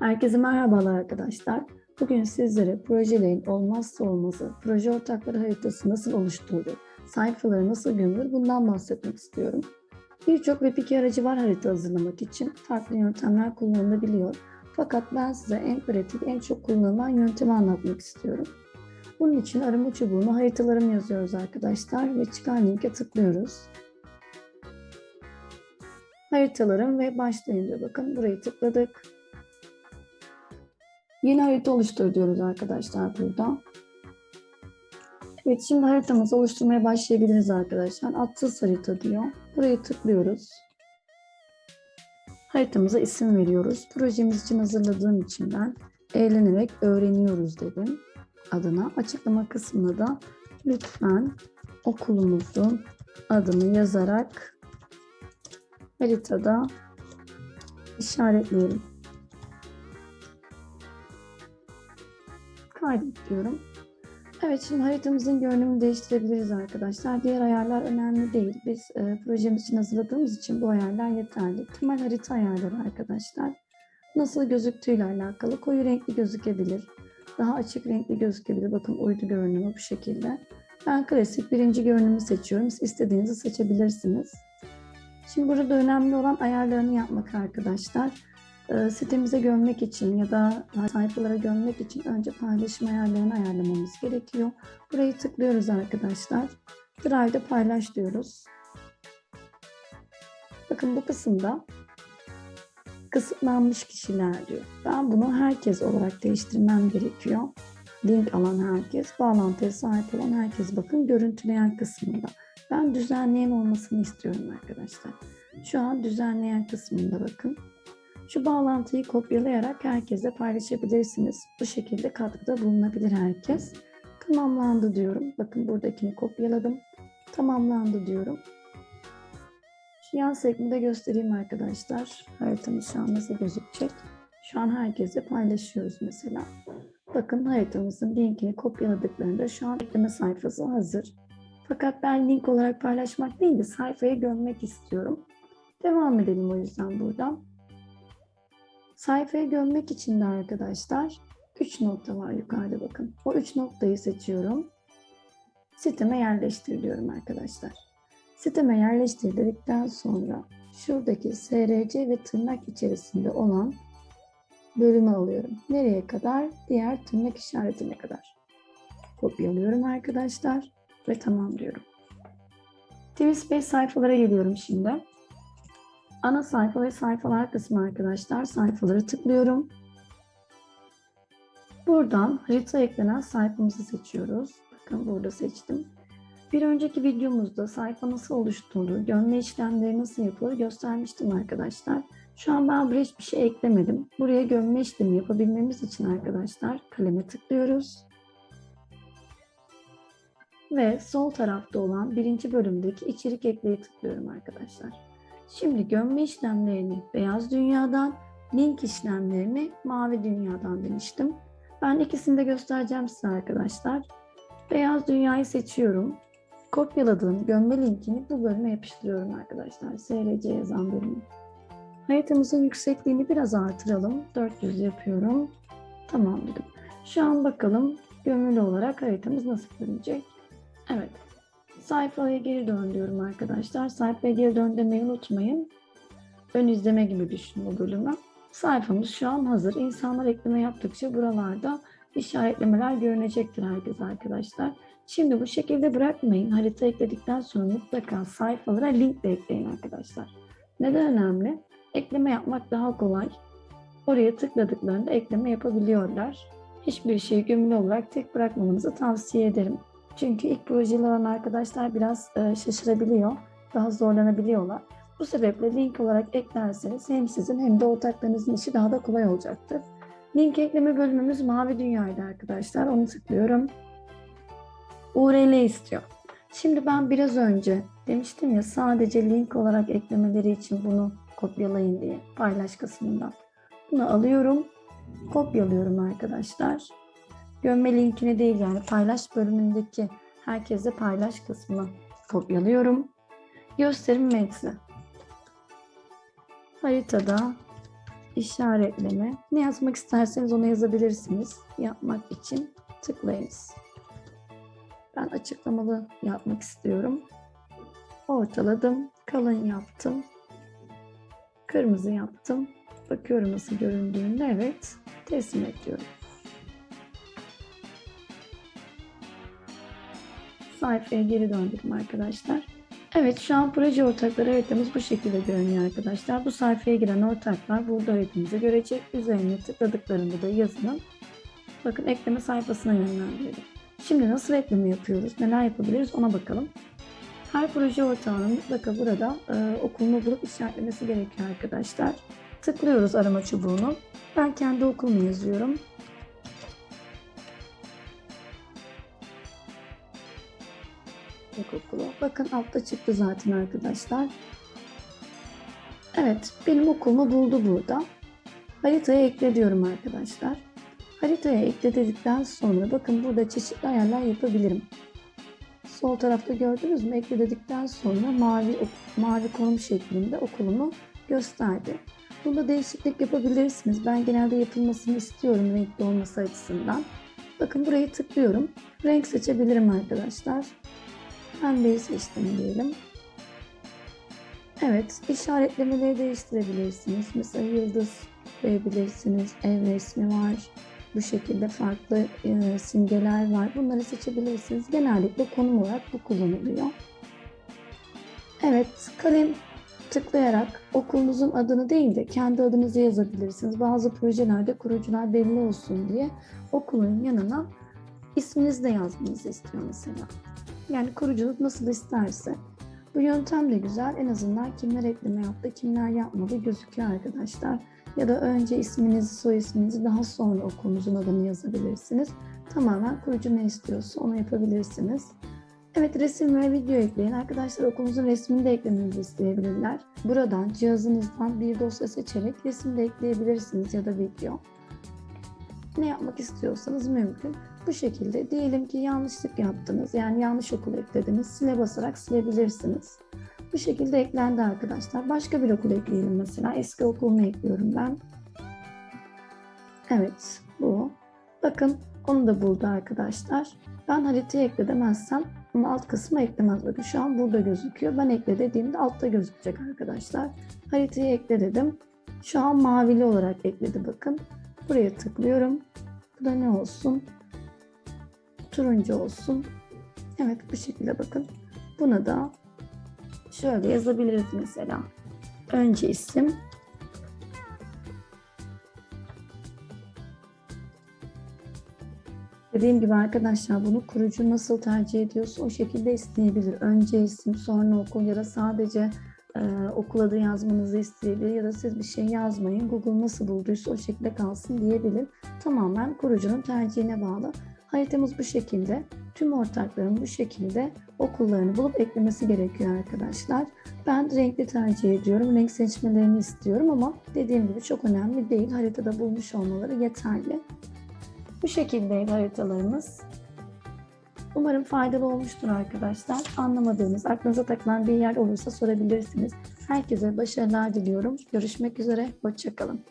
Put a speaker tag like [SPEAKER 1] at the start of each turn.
[SPEAKER 1] Herkese merhabalar arkadaşlar. Bugün sizlere projelerin olmazsa olmazı, proje ortakları haritası nasıl oluşturulur, sayfaları nasıl gömülür bundan bahsetmek istiyorum. Birçok web aracı var harita hazırlamak için. Farklı yöntemler kullanılabiliyor. Fakat ben size en pratik, en çok kullanılan yöntemi anlatmak istiyorum. Bunun için arama çubuğuna haritalarım yazıyoruz arkadaşlar ve çıkan linke tıklıyoruz. Haritalarım ve başlayınca bakın burayı tıkladık. Yeni harita oluştur diyoruz arkadaşlar burada. Evet şimdi haritamızı oluşturmaya başlayabiliriz arkadaşlar. Atsız harita diyor. Buraya tıklıyoruz. Haritamıza isim veriyoruz. Projemiz için hazırladığım için ben eğlenerek öğreniyoruz dedim adına. Açıklama kısmına da lütfen okulumuzun adını yazarak haritada işaretleyelim. Kaydet diyorum. Evet şimdi haritamızın görünümünü değiştirebiliriz arkadaşlar. Diğer ayarlar önemli değil. Biz e, projemiz için hazırladığımız için bu ayarlar yeterli. Temel harita ayarları arkadaşlar. Nasıl gözüktüğüyle alakalı koyu renkli gözükebilir. Daha açık renkli gözükebilir. Bakın uydu görünümü bu şekilde. Ben klasik birinci görünümü seçiyorum. Siz istediğinizi seçebilirsiniz. Şimdi burada önemli olan ayarlarını yapmak arkadaşlar. E, sitemize gömmek için ya da sayfalara gömmek için önce paylaşım ayarlarını ayarlamamız gerekiyor. Burayı tıklıyoruz arkadaşlar. Drive'da paylaş diyoruz. Bakın bu kısımda kısıtlanmış kişiler diyor. Ben bunu herkes olarak değiştirmem gerekiyor. Link alan herkes, bağlantıya sahip olan herkes bakın görüntüleyen kısmında. Ben düzenleyen olmasını istiyorum arkadaşlar. Şu an düzenleyen kısmında bakın. Şu bağlantıyı kopyalayarak herkese paylaşabilirsiniz. Bu şekilde katkıda bulunabilir herkes. Tamamlandı diyorum. Bakın buradakini kopyaladım. Tamamlandı diyorum. Şu yan sekmede göstereyim arkadaşlar. Haritamız şu an nasıl gözükecek. Şu an herkese paylaşıyoruz mesela. Bakın haritamızın linkini kopyaladıklarında şu an ekleme sayfası hazır. Fakat ben link olarak paylaşmak değil de sayfaya gömmek istiyorum. Devam edelim o yüzden buradan. Sayfaya gömmek için de arkadaşlar 3 nokta var yukarıda bakın. O 3 noktayı seçiyorum. Siteme yerleştir diyorum arkadaşlar. Siteme yerleştir dedikten sonra şuradaki SRC ve tırnak içerisinde olan bölümü alıyorum. Nereye kadar? Diğer tırnak işaretine kadar. Kopyalıyorum arkadaşlar ve tamam diyorum. TVSpace sayfalara geliyorum şimdi. Ana sayfa ve sayfalar kısmı arkadaşlar. Sayfaları tıklıyorum. Buradan harita eklenen sayfamızı seçiyoruz. Bakın burada seçtim. Bir önceki videomuzda sayfa nasıl oluşturulur, gömme işlemleri nasıl yapılır göstermiştim arkadaşlar. Şu an ben buraya hiçbir şey eklemedim. Buraya gömme işlemi yapabilmemiz için arkadaşlar kaleme tıklıyoruz. Ve sol tarafta olan birinci bölümdeki içerik ekleyi tıklıyorum arkadaşlar. Şimdi gömme işlemlerini beyaz dünyadan, link işlemlerini mavi dünyadan demiştim. Ben ikisini de göstereceğim size arkadaşlar. Beyaz dünyayı seçiyorum. Kopyaladığım gömme linkini bu bölüme yapıştırıyorum arkadaşlar. SRC yazan bölümü. Haritamızın yüksekliğini biraz artıralım. 400 yapıyorum. Tamam dedim. Şu an bakalım gömülü olarak haritamız nasıl görünecek. Evet. Sayfaya geri dön diyorum arkadaşlar. Sayfaya geri dön demeyi unutmayın. Ön izleme gibi düşünün o bölümü. Sayfamız şu an hazır. İnsanlar ekleme yaptıkça buralarda işaretlemeler görünecektir herkes arkadaşlar. Şimdi bu şekilde bırakmayın. Harita ekledikten sonra mutlaka sayfalara link de ekleyin arkadaşlar. Neden önemli? Ekleme yapmak daha kolay. Oraya tıkladıklarında ekleme yapabiliyorlar. Hiçbir şeyi gömülü olarak tek bırakmamanızı tavsiye ederim. Çünkü ilk projeler olan arkadaşlar biraz e, şaşırabiliyor, daha zorlanabiliyorlar. Bu sebeple link olarak eklerseniz hem sizin hem de ortaklarınızın işi daha da kolay olacaktır. Link ekleme bölümümüz mavi dünyaydı arkadaşlar. Onu tıklıyorum. URL istiyor. Şimdi ben biraz önce demiştim ya sadece link olarak eklemeleri için bunu kopyalayın diye paylaş kısmından. Bunu alıyorum, kopyalıyorum arkadaşlar. Gömme linkini değil yani paylaş bölümündeki herkese paylaş kısmını kopyalıyorum. Gösterim metni. Haritada işaretleme. Ne yazmak isterseniz onu yazabilirsiniz. Yapmak için tıklayınız. Ben açıklamalı yapmak istiyorum. Ortaladım. Kalın yaptım. Kırmızı yaptım. Bakıyorum nasıl göründüğünde. Evet. Teslim ediyorum. Sayfaya geri döndüm arkadaşlar. Evet şu an proje ortakları haritamız bu şekilde görünüyor arkadaşlar. Bu sayfaya giren ortaklar burada haritamızı görecek. Üzerine tıkladıklarında da yazının bakın ekleme sayfasına yönlendirelim. Şimdi nasıl ekleme yapıyoruz? Neler yapabiliriz ona bakalım. Her proje ortağının mutlaka burada e, okulunu bulup işaretlemesi gerekiyor arkadaşlar. Tıklıyoruz arama çubuğunu. Ben kendi okulumu yazıyorum. Okulu. Bakın altta çıktı zaten arkadaşlar. Evet benim okulumu buldu burada. Haritaya ekle diyorum arkadaşlar. Haritaya ekle dedikten sonra bakın burada çeşitli ayarlar yapabilirim. Sol tarafta gördünüz mü? Ekle dedikten sonra mavi mavi konum şeklinde okulumu gösterdi. Bunda değişiklik yapabilirsiniz. Ben genelde yapılmasını istiyorum renkli olması açısından. Bakın burayı tıklıyorum. Renk seçebilirim arkadaşlar. Pembeyi seçtim diyelim. Evet, işaretlemeleri değiştirebilirsiniz. Mesela yıldız koyabilirsiniz. Ev resmi var. Bu şekilde farklı e, simgeler var. Bunları seçebilirsiniz. Genellikle konum olarak bu kullanılıyor. Evet, kalem tıklayarak okulunuzun adını değil de kendi adınızı yazabilirsiniz. Bazı projelerde kurucular belli olsun diye okulun yanına isminizi de yazmanızı istiyor mesela. Yani kuruculuk nasıl isterse. Bu yöntem de güzel. En azından kimler ekleme yaptı, kimler yapmadı gözüküyor arkadaşlar. Ya da önce isminizi, soy isminizi daha sonra okulunuzun adını yazabilirsiniz. Tamamen kurucu ne istiyorsa onu yapabilirsiniz. Evet resim ve video ekleyin. Arkadaşlar okulunuzun resmini de eklemenizi isteyebilirler. Buradan cihazınızdan bir dosya seçerek resim de ekleyebilirsiniz ya da video. Ne yapmak istiyorsanız mümkün. Bu şekilde diyelim ki yanlışlık yaptınız. Yani yanlış okul eklediniz. Sile basarak silebilirsiniz. Bu şekilde eklendi arkadaşlar. Başka bir okul ekleyelim mesela. Eski okulumu ekliyorum ben. Evet bu. Bakın onu da buldu arkadaşlar. Ben haritaya ekle ama alt kısmı eklemez. Bakın şu an burada gözüküyor. Ben ekle dediğimde altta gözükecek arkadaşlar. Haritaya ekle dedim. Şu an mavili olarak ekledi bakın. Buraya tıklıyorum. Bu da ne olsun? Turuncu olsun. Evet bu şekilde bakın. Buna da şöyle yazabiliriz mesela. Önce isim. Dediğim gibi arkadaşlar bunu kurucu nasıl tercih ediyorsa o şekilde isteyebilir. Önce isim sonra okul ya da sadece e, okul adı yazmanızı isteyebilir ya da siz bir şey yazmayın. Google nasıl bulduysa o şekilde kalsın diyebilir. Tamamen kurucunun tercihine bağlı. Haritamız bu şekilde. Tüm ortakların bu şekilde okullarını bulup eklemesi gerekiyor arkadaşlar. Ben renkli tercih ediyorum. Renk seçmelerini istiyorum ama dediğim gibi çok önemli değil. Haritada bulmuş olmaları yeterli. Bu şekildeydi haritalarımız. Umarım faydalı olmuştur arkadaşlar. Anlamadığınız, aklınıza takılan bir yer olursa sorabilirsiniz. Herkese başarılar diliyorum. Görüşmek üzere, hoşçakalın.